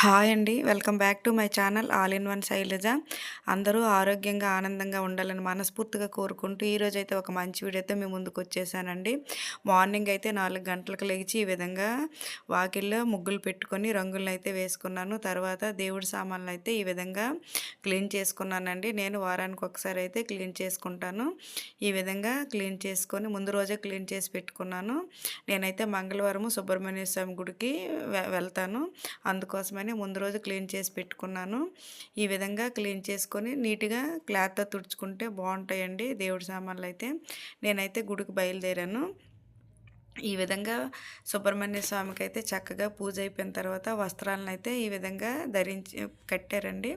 Hi అండి. Welcome back to my channel all in one Shailaja. అందరూ ఆరోగ్యంగా ఆనందంగా ఉండాలని మనస్ఫూర్తిగా కోరుకుంటూ ఈరోజు అయితే ఒక మంచి వీడియోతో మీ ముందుకు వచ్చేసానండి. మార్నింగ్ అయితే నాలుగు గంటలకు లేచి ఈ విధంగా వాకిల్లో ముగ్గులు పెట్టుకొని రంగులను అయితే వేసుకున్నాను. తర్వాత దేవుడి సామాన్లు అయితే ఈ విధంగా క్లీన్ చేసుకున్నానండి. నేను వారానికి ఒకసారి అయితే క్లీన్ చేసుకుంటాను. ఈ విధంగా క్లీన్ చేసుకొని ముందు రోజే క్లీన్ చేసి పెట్టుకున్నాను. నేనైతే మంగళవారం సుబ్రహ్మణ్య స్వామి గుడికి వెళ్తాను. అందుకోసమని తీసుకొని ముందు రోజు క్లీన్ చేసి పెట్టుకున్నాను. ఈ విధంగా క్లీన్ చేసుకొని నీట్గా క్లాత్తో తుడుచుకుంటే బాగుంటాయండి దేవుడి సామాన్లు అయితే నేనైతే గుడికి బయలుదేరాను. ఈ విధంగా సుబ్రహ్మణ్య స్వామికి అయితే చక్కగా పూజ అయిపోయిన తర్వాత వస్త్రాలను అయితే ఈ విధంగా ధరించి కట్టారండి.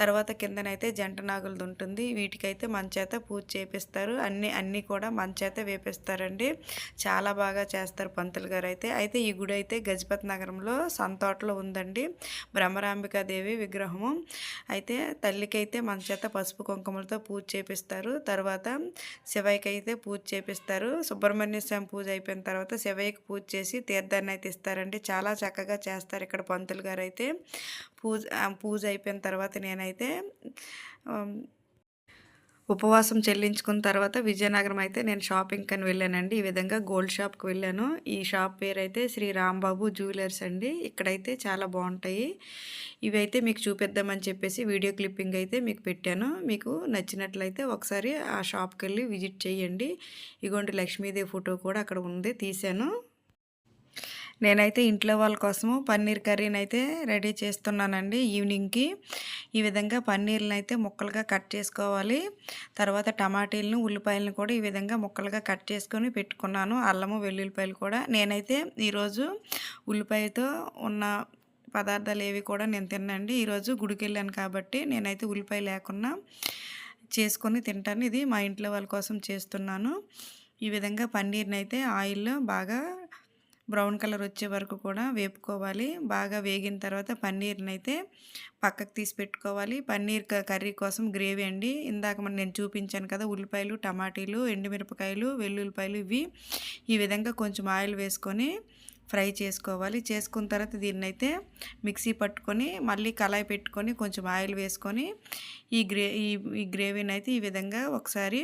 తర్వాత కిందనైతే జంట నాగులది ఉంటుంది. వీటికైతే మంచేత పూజ చేపిస్తారు. అన్నీ అన్నీ కూడా మంచేత వేపిస్తారండి. చాలా బాగా చేస్తారు పంతులు గారు అయితే అయితే ఈ గుడి అయితే గజపతి నగరంలో సంతోటలో ఉందండి. బ్రహ్మరాంబికాదేవి విగ్రహము. అయితే తల్లికైతే మంచేత పసుపు కుంకుమలతో పూజ చేపిస్తారు. తర్వాత శివయ్యకి అయితే పూజ చేపిస్తారు. సుబ్రహ్మణ్య స్వామి పూజ అయిపోయిన తర్వాత శివయ్యకి పూజ చేసి తీర్థాన్ని అయితే ఇస్తారండి. చాలా చక్కగా చేస్తారు ఇక్కడ పంతులు గారు అయితే. పూజ పూజ అయిపోయిన తర్వాత నేనైతే ఉపవాసం చెల్లించుకున్న తర్వాత విజయనగరం అయితే నేను షాపింగ్కి అని వెళ్ళానండి. ఈ విధంగా గోల్డ్ షాప్కి వెళ్ళాను. ఈ షాప్ పేరు అయితే శ్రీ రాంబాబు జ్యువెలర్స్ అండి. ఇక్కడైతే చాలా బాగుంటాయి. ఇవైతే మీకు చూపిద్దామని చెప్పేసి వీడియో క్లిప్పింగ్ అయితే మీకు పెట్టాను. మీకు నచ్చినట్లయితే ఒకసారి ఆ షాప్కి వెళ్ళి విజిట్ చేయండి. ఇగోండి లక్ష్మీదేవి ఫోటో కూడా అక్కడ ఉంది. తీశాను. నేనైతే ఇంట్లో వాళ్ళ కోసము పన్నీర్ కర్రీని అయితే రెడీ చేస్తున్నానండి ఈవినింగ్కి. ఈ విధంగా పన్నీర్ని అయితే ముక్కలుగా కట్ చేసుకోవాలి. తర్వాత టమాటీలను ఉల్లిపాయలను కూడా ఈ విధంగా ముక్కలుగా కట్ చేసుకొని పెట్టుకున్నాను. అల్లము వెల్లుల్లిపాయలు కూడా. నేనైతే ఈరోజు ఉల్లిపాయతో ఉన్న పదార్థాలు ఏవి కూడా నేను తిన్నాండి. ఈరోజు గుడికి వెళ్ళాను కాబట్టి నేనైతే ఉల్లిపాయ లేకుండా చేసుకొని తింటాను. ఇది మా ఇంట్లో వాళ్ళ కోసం చేస్తున్నాను. ఈ విధంగా పన్నీర్ని అయితే ఆయిల్లో బాగా బ్రౌన్ కలర్ వచ్చే వరకు కూడా వేపుకోవాలి. బాగా వేగిన తర్వాత పన్నీర్ని అయితే పక్కకు తీసి పెట్టుకోవాలి. పన్నీర్ కర్రీ కోసం గ్రేవీ అండి. ఇందాక మనం నేను చూపించాను కదా ఉల్లిపాయలు టమాటీలు ఎండుమిరపకాయలు వెల్లుల్లిపాయలు ఇవి ఈ విధంగా కొంచెం ఆయిల్ వేసుకొని ఫ్రై చేసుకోవాలి. చేసుకున్న తర్వాత దీన్ని అయితే మిక్సీ పట్టుకొని మళ్ళీ కళాయి పెట్టుకొని కొంచెం ఆయిల్ వేసుకొని ఈ గ్రే ఈ గ్రేవీని అయితే ఈ విధంగా ఒకసారి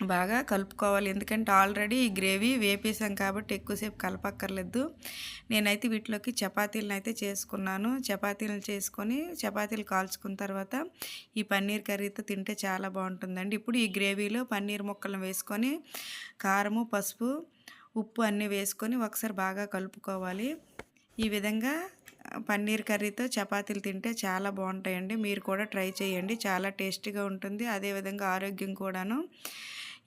బాగా కలుపుకోవాలి. ఎందుకంటే ఆల్రెడీ ఈ గ్రేవీ వేపేసాం కాబట్టి ఎక్కువసేపు కలపక్కర్లేదు. నేనైతే వీటిలోకి చపాతీలను అయితే చేసుకున్నాను. చపాతీలను చేసుకొని చపాతీలు కాల్చుకున్న తర్వాత ఈ పన్నీర్ కర్రీతో తింటే చాలా బాగుంటుందండి. ఇప్పుడు ఈ గ్రేవీలో పన్నీర్ ముక్కలను వేసుకొని కారము పసుపు ఉప్పు అన్నీ వేసుకొని ఒకసారి బాగా కలుపుకోవాలి. ఈ విధంగా పన్నీర్ కర్రీతో చపాతీలు తింటే చాలా బాగుంటాయండి. మీరు కూడా ట్రై చేయండి. చాలా టేస్టీగా ఉంటుంది. అదేవిధంగా ఆరోగ్యం కూడాను.